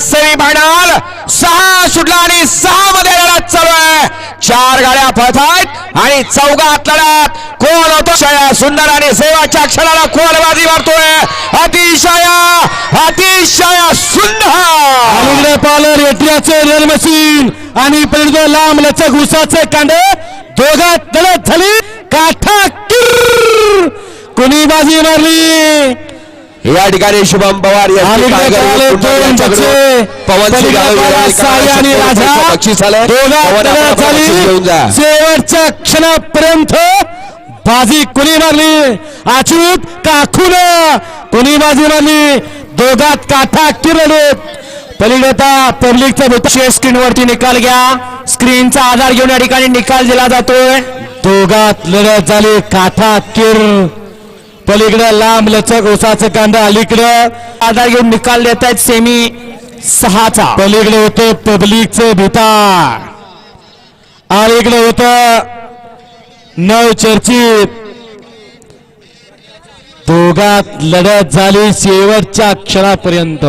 Semi final. सहा सुटला आणि सहा मध्ये लढत चालू आहे. चार गाड्या पळतात आणि चौघात लढत. कोण होतो? सुंदर आणि सेवाच्या क्षणाला कोण बाजी मारतोय. अतिशय अतिशय सुंदर. अलीकडे पालर एटियाचे रेल मशीन आणि पलीकडे लांब लचक उसाचे कांडे दोघात लढत झाली. काठा कुणी बाजी मारली? या ठिकाणी शुभम पवार शेवटच्या क्षणापर्यंत बाजी कुणी मारली? अच्युत काखून कुणी बाजी मारली? दोघात काठा किरले पलीकडे आता पब्लिकच्या विशेष स्क्रीनवरती निकाल घ्या. स्क्रीनचा आधार घेऊन या ठिकाणी निकाल दिला जातोय. दोघात लढत झाली. काठा किर. पलीकडं लांब लचक ओसाचं कांदा अलीकडं आधार घेऊन निकाल देत आहेत सेमी सहाचा. पलीकडे होतं पब्लिकचं भिता अलीकडे होत नवचर्चित दोघात लढत झाली शेवटच्या क्षणापर्यंत.